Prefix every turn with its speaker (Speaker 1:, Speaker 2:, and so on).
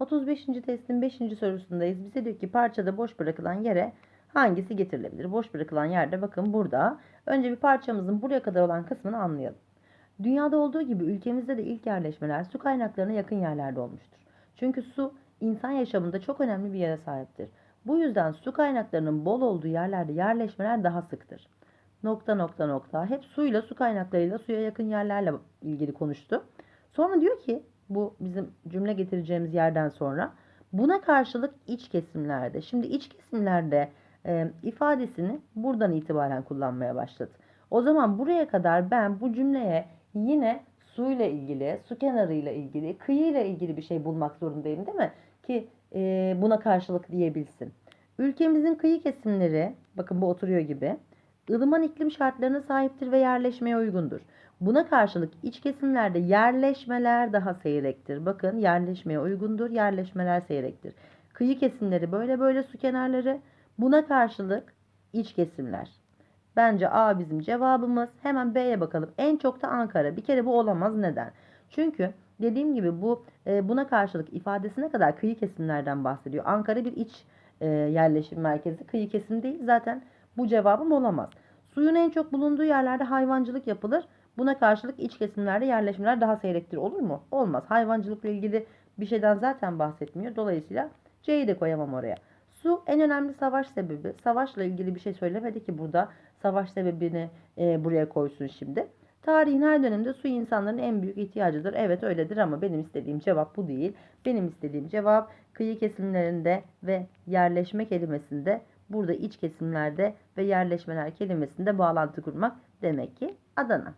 Speaker 1: 35. testin 5. sorusundayız. Bize diyor ki parçada boş bırakılan yere hangisi getirilebilir? Boş bırakılan yerde bakın burada. Önce bir parçamızın buraya kadar olan kısmını anlayalım. Dünyada olduğu gibi ülkemizde de ilk yerleşmeler su kaynaklarına yakın yerlerde olmuştur. Çünkü su insan yaşamında çok önemli bir yere sahiptir. Bu yüzden su kaynaklarının bol olduğu yerlerde yerleşmeler daha sıktır. Nokta nokta nokta. Hep suyla, su kaynaklarıyla, suya yakın yerlerle ilgili konuştu. Sonra diyor ki bu bizim cümle getireceğimiz yerden sonra buna karşılık iç kesimlerde. Şimdi iç kesimlerde e, ifadesini buradan itibaren kullanmaya başladı. O zaman buraya kadar ben bu cümleye yine suyla ilgili, su kenarıyla ilgili, kıyıyla ilgili bir şey bulmak zorundayım değil mi? Ki e, buna karşılık diyebilsin. Ülkemizin kıyı kesimleri, bakın bu oturuyor gibi, ılıman iklim şartlarına sahiptir ve yerleşmeye uygundur. Buna karşılık iç kesimlerde yerleşmeler daha seyrektir. Bakın yerleşmeye uygundur, yerleşmeler seyrektir. Kıyı kesimleri böyle böyle su kenarları. Buna karşılık iç kesimler. Bence A bizim cevabımız. Hemen B'ye bakalım. En çok da Ankara. Bir kere bu olamaz. Neden? Çünkü dediğim gibi bu e, buna karşılık ifadesine kadar kıyı kesimlerden bahsediyor. Ankara bir iç e, yerleşim merkezi. Kıyı kesim değil. Zaten bu cevabım olamaz. Suyun en çok bulunduğu yerlerde hayvancılık yapılır. Buna karşılık iç kesimlerde yerleşimler daha seyrektir. Olur mu? Olmaz. Hayvancılıkla ilgili bir şeyden zaten bahsetmiyor. Dolayısıyla C'yi de koyamam oraya. Su en önemli savaş sebebi. Savaşla ilgili bir şey söylemedi ki burada. Savaş sebebini e, buraya koysun şimdi. Tarihin her döneminde su insanların en büyük ihtiyacıdır. Evet öyledir ama benim istediğim cevap bu değil. Benim istediğim cevap kıyı kesimlerinde ve yerleşme kelimesinde burada iç kesimlerde ve yerleşmeler kelimesinde bağlantı kurmak demek ki Adana.